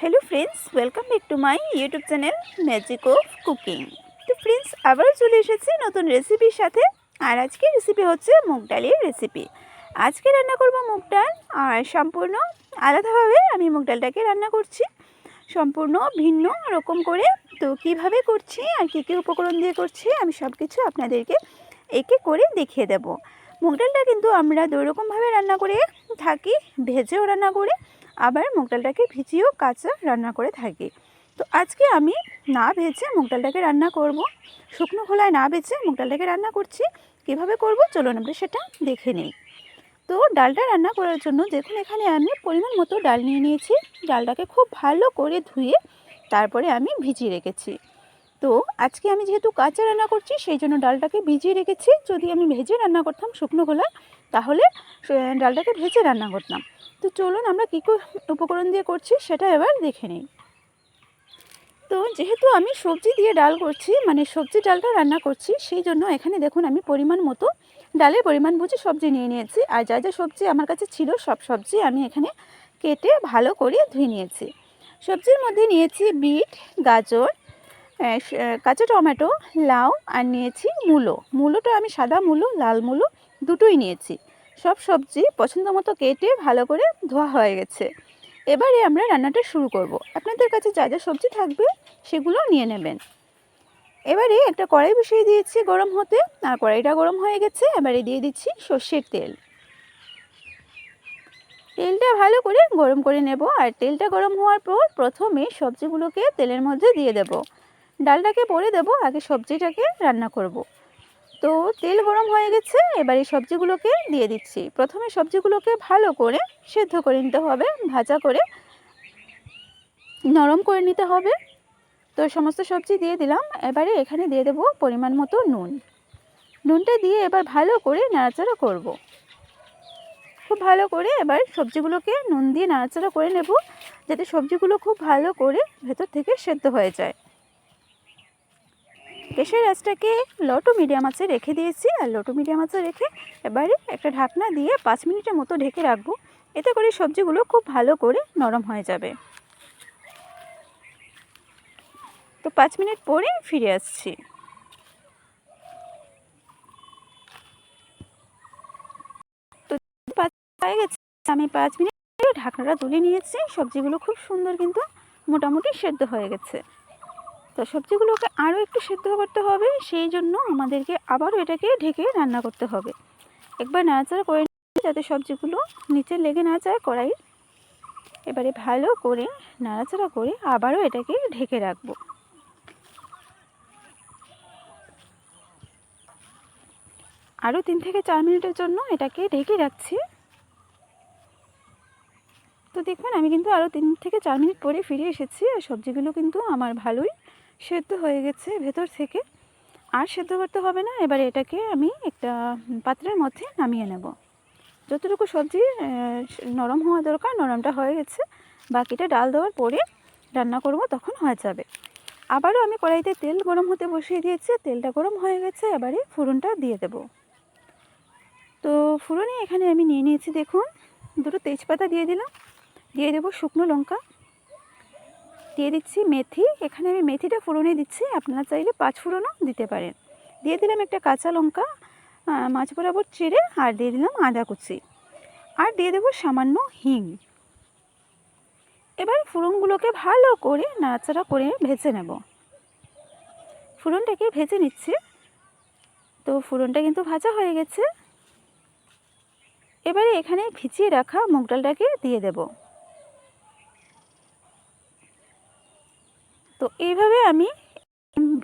Hello friends welcome back to my YouTube channel magic of cooking তো friends আবারও চলে এসেছি নতুন রেসিপির সাথে। আর আজকে রেসিপি হচ্ছে মুগ ডালের রেসিপি আজকে রান্না করব মুগ ডাল, আর সম্পূর্ণ আলাদাভাবে আমি মুগ ডালটাকে রান্না করছি। সম্পূর্ণ ভিন্ন রকম করে। তো কীভাবে করছি, আর কী কী উপকরণ দিয়ে করছি, আমি সব কিছু আপনাদেরকে একে করে দেখিয়ে দেব। মুগ ডালটা কিন্তু আমরা দুই রকমভাবে রান্না করে থাকি, ভেজেও রান্না করে। আবার মুগ ডালটাকে ভিজিয়েও কাঁচা রান্না করে থাকি। তো আজকে আমি না ভেজে মুগ ডালটাকে রান্না করব। শুকনো খোলায় না ভেজে মুগ ডালটাকে রান্না করছি। কীভাবে করব? চলুন আমরা সেটা দেখে নিই। তো ডালটা রান্না করার জন্য দেখুন এখানে আমি পরিমাণ মতো ডাল নিয়ে নিয়েছি। ডালটাকে খুব ভালো করে ধুয়ে তারপরে আমি ভিজিয়ে রেখেছি। তো আজকে আমি যেহেতু কাঁচা রান্না করছি, সেই জন্য ডালটাকে ভিজিয়ে রেখেছি। যদি আমি ভেজে রান্না করতাম শুকনো খোলায় তাহলে ডালটাকে ভেজে রান্না করতাম। তো চলুন আমরা কী কী উপকরণ দিয়ে করছি সেটা এবার দেখে নিই। তো যেহেতু আমি সবজি দিয়ে ডাল করছি মানে সবজি ডালটা রান্না করছি, সেই জন্য এখানে দেখুন আমি পরিমাণ মতো, ডালের পরিমাণ বুঝে সবজি নিয়ে নিয়েছি। আর যা যা সবজি আমার কাছে ছিল সব সবজি আমি এখানে কেটে ভালো করে ধুয়ে নিয়েছি। সবজির মধ্যে নিয়েছি বিট, গাজর কাঁচা টমেটো, লাউ, আর নিয়েছি মূলো। মূলোটা আমি সাদা মূলো, লাল মূলো দুটোই নিয়েছি। সব সবজি পছন্দ মতো কেটে ভালো করে ধোয়া হয়ে গেছে। এবারে আমরা রান্নাটা শুরু করব। আপনাদের কাছে যা যা সবজি থাকবে সেগুলো নিয়ে নেবেন। এবারে একটা কড়াই বসিয়ে দিয়েছি গরম হতে। আর কড়াইটা গরম হয়ে গেছে, এবারে দিয়ে দিচ্ছি সর্ষের তেল। তেলটা ভালো করে গরম করে নেব। আর তেলটা গরম হওয়ার পর প্রথমে সবজিগুলোকে তেলের মধ্যে দিয়ে দেব। ডালটাকে পরে দেব, আগে সবজিটাকে রান্না করব। তো তেল গরম হয়ে গেছে, এবার এই সবজিগুলোকে দিয়ে দিচ্ছি। প্রথমে সবজিগুলোকে ভালো করে সেদ্ধ করে নিতে হবে, ভাজা করে। নরম করে নিতে হবে। তো সমস্ত সবজি দিয়ে দিলাম। এবারে এখানে দিয়ে দেবো পরিমাণ মতো নুন। নুনটা দিয়ে এবার ভালো করে নাড়াচাড়া করব। খুব ভালো করে এবার সবজিগুলোকে নুন দিয়ে নাড়াচাড়া করে নেব, যাতে সবজিগুলো খুব ভালো করে ভেতর থেকে সেদ্ধ হয়ে যায়। গ্যাসের আঁচটাকে লো টু মিডিয়াম আঁচে রেখে দিয়েছি। আর লো টু মিডিয়াম আঁচে রেখে এবারে একটা ঢাকনা দিয়ে পাঁচ মিনিটের মতো ঢেকে রাখব। এতে করে সবজিগুলো খুব ভালো করে নরম হয়ে যাবে। তো পাঁচ মিনিট পরে ফিরে আসছি। তো হয়ে গেছে। আমি পাঁচ মিনিট ঢাকনাটা তুলে নিয়েছি। সবজিগুলো খুব সুন্দর কিন্তু মোটামুটি সেদ্ধ হয়ে গেছে। তো সবজিগুলোকে আরও একটু সেদ্ধ করতে হবে, সেই জন্য আমাদেরকে আবারও এটাকে ঢেকে রান্না করতে হবে। একবার নাড়াচাড়া করে যাতে সবজিগুলো নিচে লেগে না যায় কড়াই এবারে ভালো করে নাড়াচাড়া করে আবারও এটাকে ঢেকে রাখব। আরও তিন থেকে চার মিনিটের জন্য এটাকে ঢেকে রাখছি। তো দেখবেন আমি কিন্তু আরও তিন থেকে চার মিনিট পরে ফিরে এসেছি আর সবজিগুলো কিন্তু আমার ভালোই সেদ্ধ হয়ে গেছে ভেতর থেকে। আর সেদ্ধ করতে হবে না, এবারে এটাকে আমি একটা পাত্রের মধ্যে নামিয়ে নেব। যতটুকু সবজি নরম হওয়া দরকার, নরমটা হয়ে গেছে, বাকিটা ডাল দেওয়ার পরে রান্না করব, তখন হয়ে যাবে। আবারও আমি কড়াইতে তেল গরম হতে বসিয়ে দিয়েছি, তেলটা গরম হয়ে গেছে, এবারে ফোড়নটা দিয়ে দেব। তো ফোড়নে এখানে আমি নিয়ে নিয়েছি, দেখুন, দুটো তেজপাতা দিয়ে দিলাম। দিয়ে দেবো শুকনো লঙ্কা। দিয়ে দিচ্ছি মেথি। এখানে আমি মেথিটা ফোড়নে দিচ্ছি। আপনারা চাইলে পাঁচ ফোড়নও দিতে পারেন। দিয়ে দিলাম একটা কাঁচা লঙ্কা মাছ বরাবর চিড়ে, আর দিয়ে দিলাম আদা কুচি। আর দিয়ে দেবো সামান্য হিং। এবার ফোড়নগুলোকে ভালো করে নাড়াচাড়া করে ভেজে নেব। ফোড়নটাকে ভেজে নিচ্ছি। তো ফোড়নটা কিন্তু ভাজা হয়ে গেছে। এবারে এখানে ভিজিয়ে রাখা মুগ ডালটাকে দিয়ে দেবো। তো এইভাবে আমি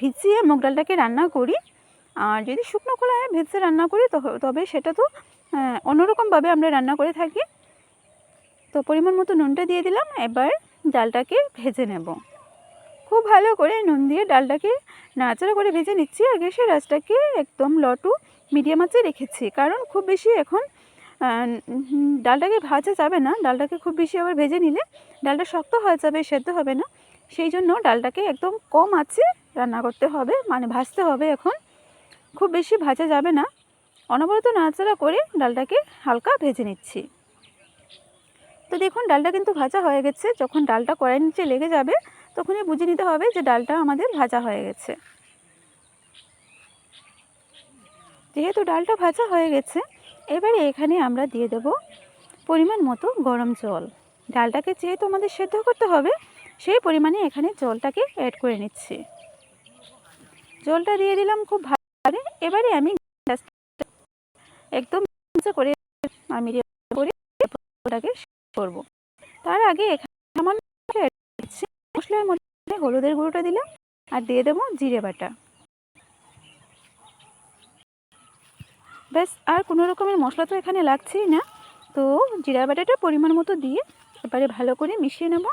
ভিজিয়ে মুগ ডালটাকে রান্না করি। আর যদি শুকনো খোলায় ভেজে রান্না করি তবে সেটা তো অন্যরকমভাবে আমরা রান্না করে থাকি। তো পরিমাণ মতো নুনটা দিয়ে দিলাম, এবার ডালটাকে ভেজে নেব। খুব ভালো করে নুন দিয়ে ডালটাকে নাড়াচাড়া করে ভেজে নিচ্ছি। আর গ্যাসের আঁচটাকে একদম লটু মিডিয়াম আঁচে রেখেছি, কারণ খুব বেশি এখন ডালটাকে ভাজা যাবে না, ডালটাকে খুব বেশি আবার ভেজে নিলে ডালটা শক্ত হয়ে যাবে, সেদ্ধ হবে না। সেই জন্য ডালটাকে একদম কম আছে রান্না করতে হবে মানে ভাজতে হবে এখন। খুব বেশি ভাজা যাবে না। অনবরত নাড়াচাড়া করে ডালটাকে হালকা ভেজে নিচ্ছি। তো দেখুন, ডালটা কিন্তু ভাজা হয়ে গেছে। যখন ডালটা কড়াইয়ের নিচে লেগে যাবে, তখনই বুঝে নিতে হবে যে ডালটা আমাদের ভাজা হয়ে গেছে। যেহেতু ডালটা ভাজা হয়ে গেছে এবারে এখানে আমরা দিয়ে দেব পরিমাণ মতো গরম জল। ডালটাকে যেহেতু আমাদের সেদ্ধ করতে হবে, সেই পরিমাণে এখানে জলটাকে অ্যাড করে নিচ্ছি। জলটা দিয়ে দিলাম খুব ভালো এবারে আমি একদম করে আমি করে ওটাকে করব। তার আগে এখানে মশলার মধ্যে হলুদের গুঁড়োটা দিলাম আর দিয়ে দেবো জিরে বাটা। ব্যাস, আর কোনো রকমের মশলা তো এখানে লাগছেই না। তো জিরা বাটাটা পরিমাণ মতো দিয়ে এবারে ভালো করে মিশিয়ে নেব।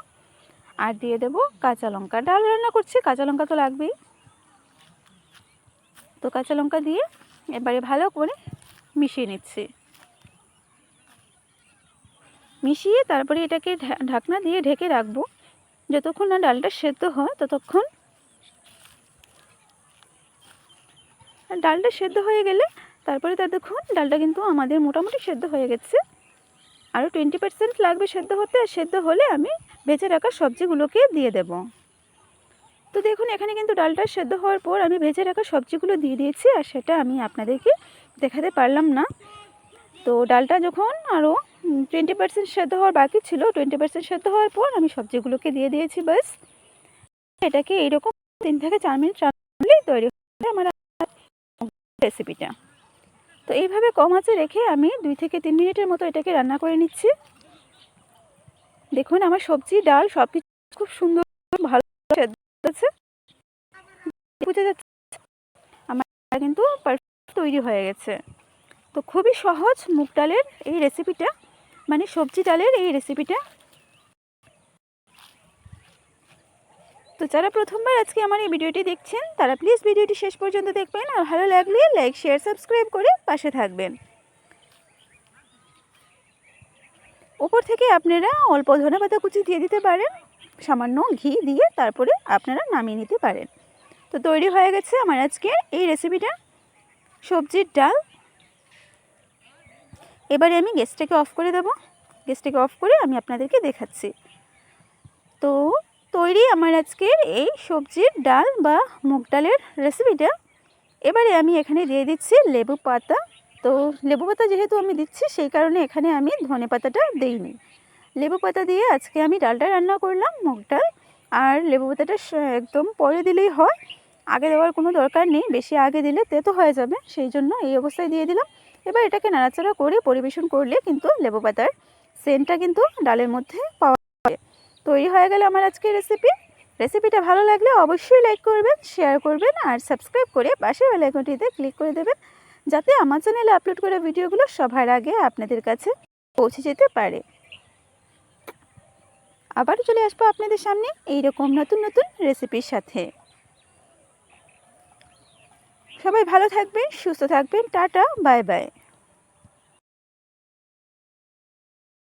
আর দিয়ে দেব কাঁচা লঙ্কা। ডাল রান্না করছি, কাঁচা লঙ্কা তো লাগবেই। তো কাঁচা লঙ্কা দিয়ে এবারে ভালো করে মিশিয়ে নিচ্ছি। মিশিয়ে তারপরে এটাকে ঢাকনা দিয়ে ঢেকে রাখব। যতক্ষণ না ডালটা সেদ্ধ হয়, ততক্ষণ ডালটা সেদ্ধ হয়ে গেলে তারপরে তা দেখুন, ডালটা কিন্তু আমাদের মোটামুটি সেদ্ধ হয়ে গেছে। আরও টোয়েন্টি পার্সেন্ট লাগবে সেদ্ধ হতে, আর সেদ্ধ হলে আমি ভেজে রাখা সবজিগুলোকে দিয়ে দেব। তো দেখুন, এখানে কিন্তু ডালটা সেদ্ধ হওয়ার পর আমি ভেজে রাখা সবজিগুলো দিয়ে দিয়েছি, আর সেটা আমি আপনাদেরকে দেখাতে পারলাম না। তো ডালটা যখন আরও টোয়েন্টি পার্সেন্ট সেদ্ধ হওয়ার বাকি ছিল টোয়েন্টি পার্সেন্ট সেদ্ধ হওয়ার পর আমি সবজিগুলোকে দিয়ে দিয়েছি বাস এটাকে এইরকম তিন থেকে চার মিনিট রান্নালেই তৈরি হবে আমার রেসিপিটা তো এইভাবে কম আঁচে রেখে আমি দুই থেকে তিন মিনিটের মতো এটাকে রান্না করে নিচ্ছি। দেখুন, আমার সবজি, ডাল সব কিছু খুব সুন্দর, ভালো আছে বুঝে যাচ্ছে। আমার কিন্তু পারফেক্ট তৈরি হয়ে গেছে। তো খুবই সহজ মুগ ডালের এই রেসিপিটা মানে সবজি ডালের এই রেসিপিটা তো যারা প্রথমবার আজকে আমার এই ভিডিওটি দেখছেন, তারা প্লিজ ভিডিওটি শেষ পর্যন্ত দেখবেন আর ভালো লাগলে লাইক শেয়ার সাবস্ক্রাইব করে পাশে থাকবেন। ওপর থেকে আপনারা অল্প ধনে পাতা কুচি দিয়ে দিতে পারেন, সামান্য ঘি দিয়ে তারপরে আপনারা নামিয়ে নিতে পারেন। তো তৈরি হয়ে গেছে আমার আজকে এই রেসিপিটা সবজির ডাল। এবারে আমি গ্যাসটাকে অফ করে দেব। গ্যাসটাকে অফ করে আমি আপনাদেরকে দেখাচ্ছি। তো তৈরি আমার আজকের এই সবজির ডাল বা মুগ ডালের রেসিপিটা এবারে আমি এখানে দিয়ে দিচ্ছি লেবু পাতা। তো লেবু পাতা যেহেতু আমি দিচ্ছি, সেই কারণে এখানে আমি ধনে পাতাটা দিইনি। লেবু পাতা দিয়ে আজকে আমি ডালটা রান্না করলাম, মুগ ডাল। আর লেবু পাতাটা একদম পরে দিলেই হয়। আগে দেওয়ার কোনো দরকার নেই, বেশি আগে দিলে তেতো হয়ে যাবে, সেই জন্য এই অবস্থায় দিয়ে দিলাম। এবার এটাকে নাড়াচাড়া করে পরিবেশন করলে কিন্তু লেবু পাতার সেন্টটা কিন্তু ডালের মধ্যে পাওয়া তৈরি হয়ে গেলে আমার আজকের রেসিপি রেসিপিটা ভালো লাগলে অবশ্যই লাইক করবেন শেয়ার করবেন আর সাবস্ক্রাইব করে পাশের বেলাইকনটিতে ক্লিক করে দেবেন, যাতে আমার চ্যানেলে আপলোড করা ভিডিওগুলো সবার আগে আপনাদের কাছে পৌঁছে যেতে পারে। আবার চলে আসব আপনাদের সামনে এইরকম নতুন নতুন রেসিপির সাথে। সবাই ভালো থাকবেন, সুস্থ থাকবেন, টাটা বাই বাই